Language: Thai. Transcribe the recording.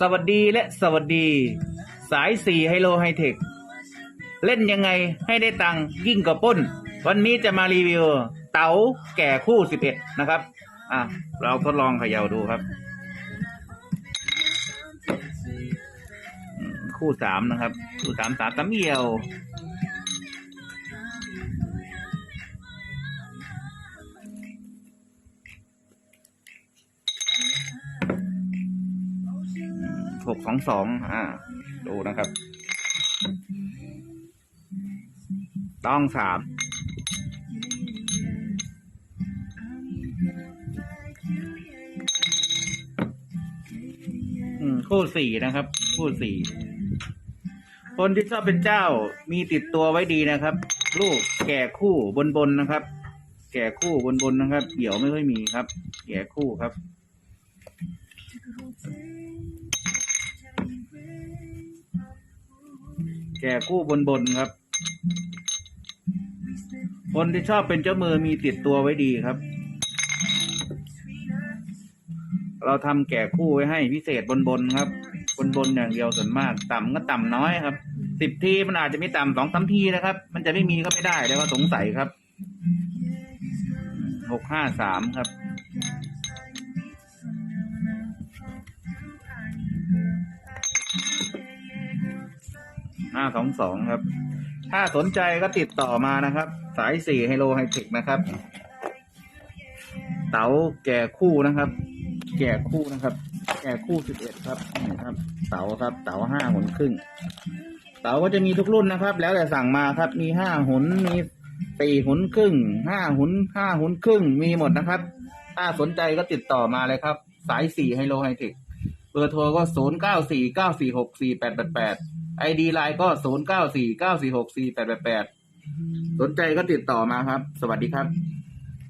สวัสดีและสวัสดี สายสี่ไฮโลไฮเทค เล่นยังไงให้ได้ตังค์ยิ่งกว่าปุ้น วันนี้จะมารีวิว เต๋าแก่คู่สิบเอ็ดนะครับ อะ เราทดลองเขย่าดูครับ คู่สามนะครับ คู่สามสามสามเอียว หกสองสองอ่า ดูนะครับ ต้องสามคู่สี่นะครับ คู่สี่คนที่ชอบเป็นเจ้ามีติดตัวไว้ดีนะครับ ลูกแก่คู่บนบนนะครับ แก่คู่บนบนนะครับ เดี่ยวไม่ค่อยมีครับ แก่คู่ครับ แก่คู่บนบนครับ คนที่ชอบเป็นเจ้ามือมีติดตัวไว้ดีครับ เราทำแก่คู่ไว้ให้พิเศษบนบนครับ บนบนอย่างเดียวส่วนมาก ต่ำก็ต่ำน้อยครับสิบทีมันอาจจะไมีต่ำสองสามทีนะครับ มันจะไม่มีก็ไม่ได้แล้วก็สงสัยครับหกห้าสามครับ ห้าสองสองครับ ถ้าสนใจก็ติดต่อมานะครับ สายสี่ไฮโลไฮเทคนะครับ เต๋าแก่คู่นะครับ แก่คู่นะครับ แก่คู่สิบเอ็ดครับนี่ครับ เต๋าครับ เต๋าห้าหนครึ่ง เต๋าก็จะมีทุกรุ่นนะครับ แล้วแต่สั่งมาครับ มีห้าหนมีสี่หนครึ่งห้าหนห้าหนครึ่งมีหมดนะครับ ถ้าสนใจก็ติดต่อมาเลยครับ สายสี่ไฮโลไฮเทคเบอร์โทรก็ศูนย์เก้าสี่เก้าสี่หกสี่แปดแปดแปด ไอดีไลน์ก็ศูนย์เก้าสี่เก้าสี่หกสี่แปดแปดแปดสนใจก็ติดต่อมาครับ สวัสดีครับ